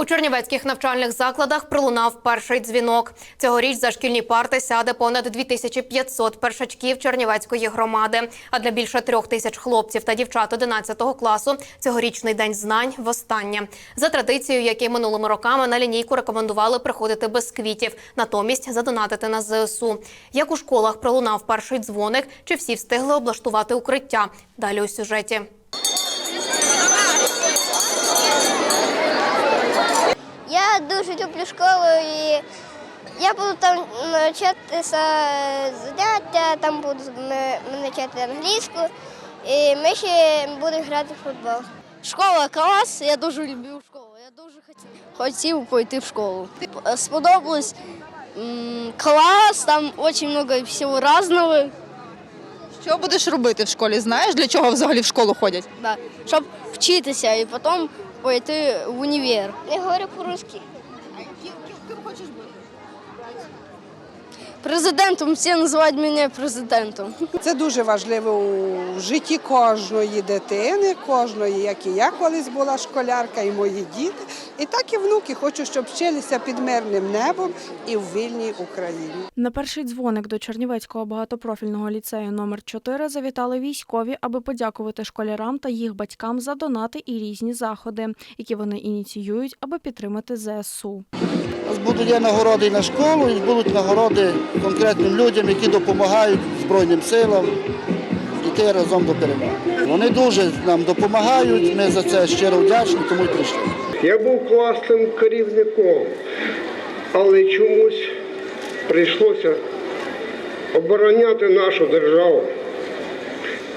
У чернівецьких навчальних закладах пролунав перший дзвінок. Цьогоріч за шкільні парти сяде понад 2500 першачків Чернівецької громади. А для більше трьох тисяч хлопців та дівчат 11 класу цьогорічний день знань востаннє. За традицією, як і минулими роками, на лінійку рекомендували приходити без квітів, натомість задонатити на ЗСУ. Як у школах пролунав перший дзвоник, чи всі встигли облаштувати укриття? Далі у сюжеті. Я дуже люблю школу і я буду там навчатися заняття, там буду навчати англійську, і ми ще будемо грати в футбол. Школа клас, я дуже люблю школу. Я дуже хотів, хотів пойти в школу. Е, Сподобалось клас, там дуже багато всього різного. Що будеш робити в школі? Знаєш, для чого взагалі в школу ходять? Да, щоб вчитися і потім пойти в універ. Я говорю по-русски. Президентом всі називають мене президентом. Це дуже важливо у житті кожної дитини, кожної, як і я колись була школярка, і мої діти. І так і внуки хочу, щоб вчилися під мирним небом і в вільній Україні. На перший дзвоник до Чернівецького багатопрофільного ліцею номер 4 завітали військові, аби подякувати школярам та їх батькам за донати і різні заходи, які вони ініціюють, аби підтримати ЗСУ. Будуть нагороди і на школу, і будуть нагороди конкретним людям, які допомагають Збройним силам йти разом до перемоги. Вони дуже нам допомагають, ми за це щиро вдячні, тому й прийшли. Я був класним керівником, але чомусь прийшлося обороняти нашу державу,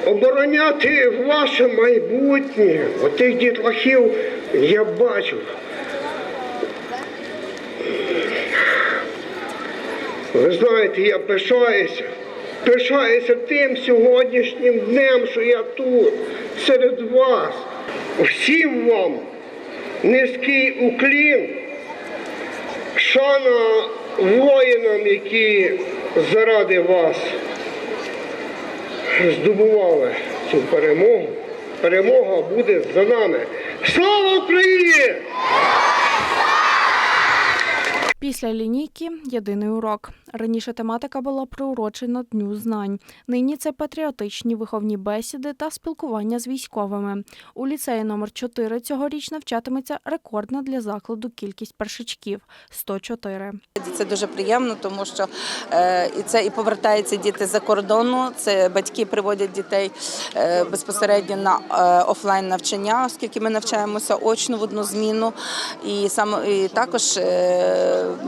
обороняти ваше майбутнє. Отих дітлахів я бачив. Ви знаєте, я пишаюся, пишаюся тим сьогоднішнім днем, що я тут, серед вас. Всім вам низький уклін, шана воїнам, які заради вас здобували цю перемогу. Перемога буде за нами. Слава Україні! Після лінійки єдиний урок. Раніше тематика була приурочена Дню знань. Нині це патріотичні виховні бесіди та спілкування з військовими. У ліцеї номер 4 цьогоріч навчатиметься рекордна для закладу кількість першачків 104. Це дуже приємно, тому що е, і це і повертаються діти за кордону. Це батьки приводять дітей е, безпосередньо на е, офлайн навчання, оскільки ми навчаємося очно в одну зміну. І саме і також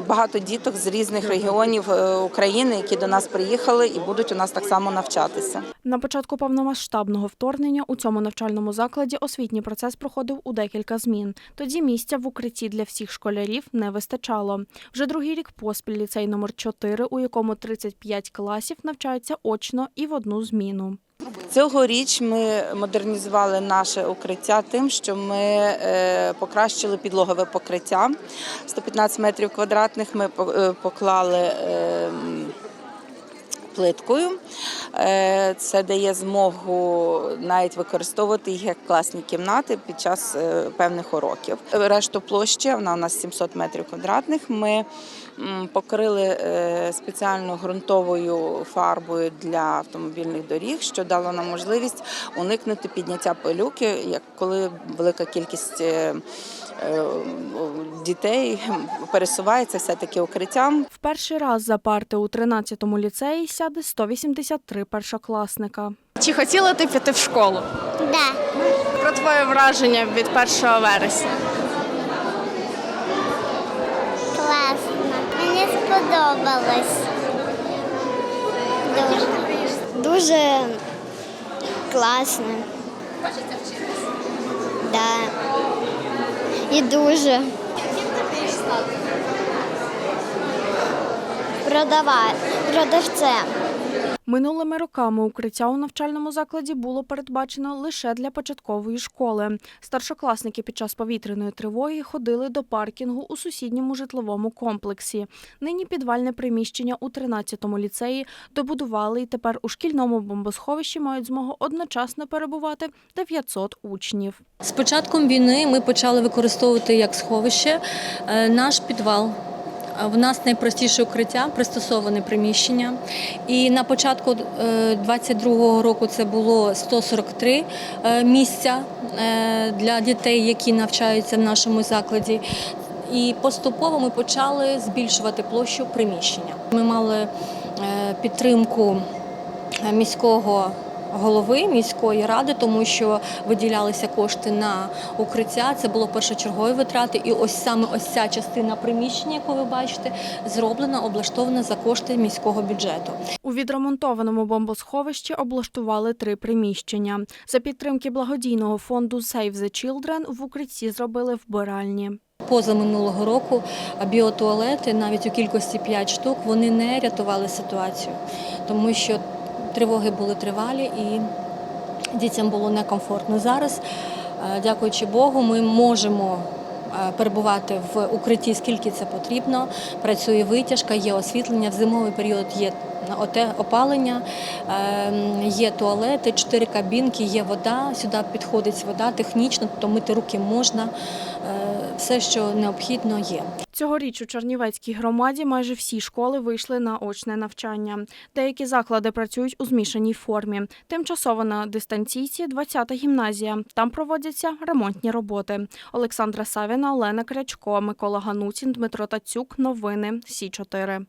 багато діток з різних регіонів е, України, які до нас приїхали і будуть у нас так само навчатися. На початку повномасштабного вторгнення у цьому навчальному закладі освітній процес проходив у декілька змін. Тоді місця в укритті для всіх школярів не вистачало. Вже другий рік поспіль ліцей номер 4, у якому 35 класів, навчаються очно і в одну зміну. Цьогоріч ми модернізували наше укриття тим, що ми е, покращили підлогове покриття. 115 метрів квадратних ми е, поклали е, плиткою. Е, Це дає змогу навіть використовувати їх як класні кімнати під час е, певних уроків. Решту площі, вона у нас 700 метрів квадратних. Ми покрили е, спеціальною ґрунтовою фарбою для автомобільних доріг, що дало нам можливість уникнути підняття пилюки, коли велика кількість дітей пересувається все-таки укриттям. В перший раз за парти у 13-му ліцеї сяде 183 першокласника. Чи хотіла ти піти в школу? Да. Про твоє враження від 1 вересня? Класно. Мені сподобалось. Дуже. Дуже класно. Хочеться вчитися? Да. І дуже. Продавець. Продавцем. Минулими роками укриття у навчальному закладі було передбачено лише для початкової школи. Старшокласники під час повітряної тривоги ходили до паркінгу у сусідньому житловому комплексі. Нині підвальне приміщення у 13-му ліцеї добудували і тепер у шкільному бомбосховищі мають змогу одночасно перебувати 900 учнів. З початком війни ми почали використовувати як сховище е, наш підвал. Е, В нас найпростіше укриття, пристосоване приміщення. І на початку 22-го року це було 143 е, місця е, для дітей, які навчаються в нашому закладі. І поступово ми почали збільшувати площу приміщення. Ми мали е, підтримку е, міського голови міської ради, тому що виділялися кошти на укриття. Це було першочергові витрати. І ось саме ось ця частина приміщення, яку ви бачите, зроблена, облаштована за кошти міського бюджету. У відремонтованому бомбосховищі облаштували три приміщення. За підтримки благодійного фонду Save the Children в укритті зробили вбиральні. Поза минулого року біотуалети, навіть у кількості 5 штук, вони не рятували ситуацію, тому що тривоги були тривалі і дітям було некомфортно. Зараз, е, дякуючи Богу, ми можемо е, перебувати в укритті, скільки це потрібно. Працює витяжка, є освітлення. В зимовий період є опалення, е, є туалети, чотири кабінки, є вода. Сюди підходить вода технічно, тобто мити руки можна. Е, Все, що необхідно, є. Цьогоріч у Чернівецькій громаді майже всі школи вийшли на очне навчання. Деякі заклади працюють у змішаній формі. Тимчасово на дистанційці 20-та гімназія. Там проводяться ремонтні роботи. Олександра Савіна, Олена Крячко, Микола Ганутін, Дмитро Тацюк. Новини Сі 4